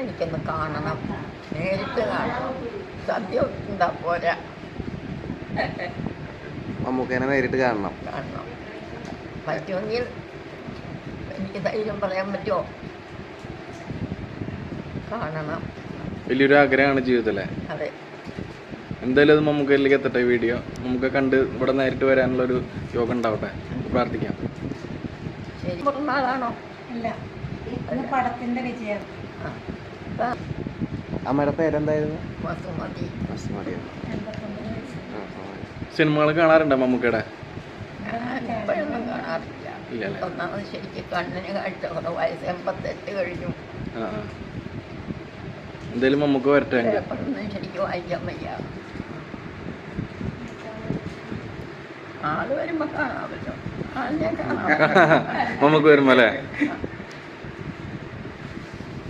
എനിക്കൊന്ന് കാണണം. നേരിട്ട് കാണണം. സദ്യ ഉണ്ടാ പോരാ. മമ്മൂക്കേനെ നേരിട്ട് കാണണം. കാണണം. പറ്റുമെങ്കിൽ എനിക്ക് ധൈര്യം പറയാൻ പറ്റുമോ? കാണണം. വലിയൊരു ആഗ്രഹമാണ് ജീവിതത്തിലെ. അതെ. എന്തായാലും അത് മമ്മൂക്കയിലേക്ക് എത്തട്ടെ വീഡിയോ. നമുക്ക് കണ്ട് ഇവിടെ നേരിട്ട് വരാനുള്ള ഒരു യോഗം ഉണ്ടാവട്ടെ. പ്രാർത്ഥിക്കാം. ശരി. ആളാണോ? ഇല്ല. പടത്തിന്റെ വിജയം. അമ്മയുടെ പേരെന്തായിരുന്നു. സിനിമകൾ കാണാറുണ്ടോ മമ്മൂക്കയുടെ? ഒന്നാമത് ശരിക്കും കണ്ണിന് കാഴ്ച കുറവായി എൺപത്തെട്ട് കഴിഞ്ഞു. എന്തായാലും മമ്മൂക്ക വരട്ടെ അങ്ങ് പേപ്പറൊന്നും ശരിക്കും വായിക്കാൻ വയ്യ. ആൾ വരുമ്പോ കാണാമല്ലോ. ആളിനെ കാണാം. വരുമ്പോ അല്ലേ.